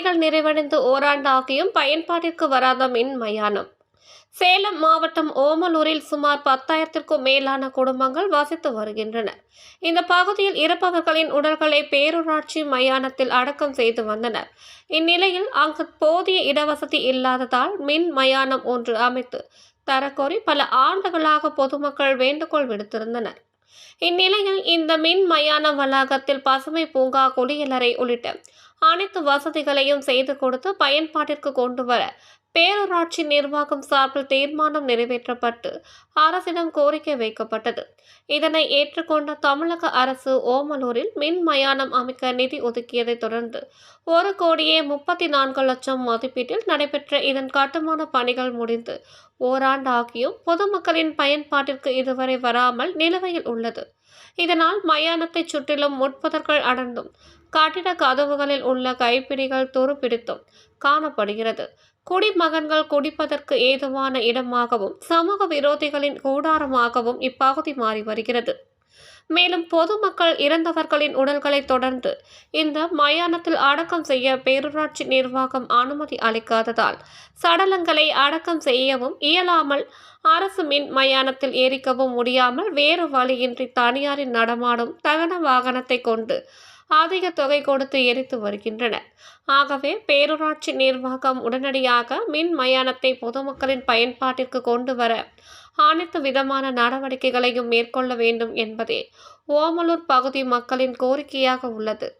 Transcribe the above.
இருந்து ஓராண்டாகியும் பயன்பாட்டிற்கு வராத மின் மயானம். சேலம் மாவட்டம் ஓமலூரில் சுமார் பத்தாயிரத்திற்கும் மேலான குடும்பங்கள் வசித்து வருகின்றனர் இந்த பகுதியில் இருப்பவர்களின் உடல்களை பேரூராட்சி மயானத்தில் அடக்கம் செய்து வந்தனர். இந்நிலையில் அங்கு போதிய இடவசதி இல்லாததால் மின் மயானம் ஒன்று அமைத்து தரக்கோரி பல ஆண்டுகளாக பொதுமக்கள் வேண்டுகோள் விடுத்திருந்தனர். இந்நிலையில் இந்த மின் மயான வளாகத்தில் பசுமை பூங்கா குடியலறை உள்ளிட்ட அனைத்து வசதிகளையும் செய்து கொடுத்து பயன்பாட்டிற்கு கொண்டு வர பேரூராட்சி நிர்வாகம் சார்பில் தீர்மானம் நிறைவேற்றப்பட்டு அரசிடம் கோரிக்கை வைக்கப்பட்டது. இதனை ஏற்றுக்கொண்ட தமிழக அரசு ஓமலூரில் மின் மயானம் அமைக்க நிதி ஒதுக்கியதை தொடர்ந்து ஒரு கோடியே முப்பத்தி நான்கு லட்சம் மதிப்பீட்டில் நடைபெற்ற இதன் கட்டுமான பணிகள் முடிந்து ஓராண்டு ஆகியும் பொதுமக்களின் பயன்பாட்டிற்கு இதுவரை வராமல் நிலுவையில் உள்ளது. இதனால் மயானத்தை சுற்றிலும் முட்புதர்கள் அடர்ந்தும் கட்டிட கதவுகளில் உள்ள கைப்பிடிகள் துருப்பிடித்தும் காணப்படுகிறது. குடிமகன்கள் குடிப்பதற்கு ஏதுவான இடமாகவும் சமூக விரோதிகளின் கூடாரமாகவும் இப்பகுதி மாறி வருகிறது. மேலும் பொதுமக்கள் இறந்தவர்களின் உடல்களை தொடர்ந்து இந்த மயானத்தில் அடக்கம் செய்ய பேரூராட்சி நிர்வாகம் அனுமதி அளிக்காததால் சடலங்களை அடக்கம் செய்யவும் இயலாமல் அரசு மின் மயானத்தில் எரிக்கவும் முடியாமல் வேறு வழியின்றி தனியாரின் நடமாடும் தகன வாகனத்தை கொண்டு அதிக தொகை கொடுத்து எரித்து வருகின்றனர் ஆகவே பேரூராட்சி நிர்வாகம் உடனடியாக மின் மயானத்தை பொதுமக்களின் பயன்பாட்டிற்கு கொண்டு வர அனைத்து விதமான நடவடிக்கைகளையும் மேற்கொள்ள வேண்டும் என்பதே ஓமலூர் பகுதி மக்களின் கோரிக்கையாக உள்ளது.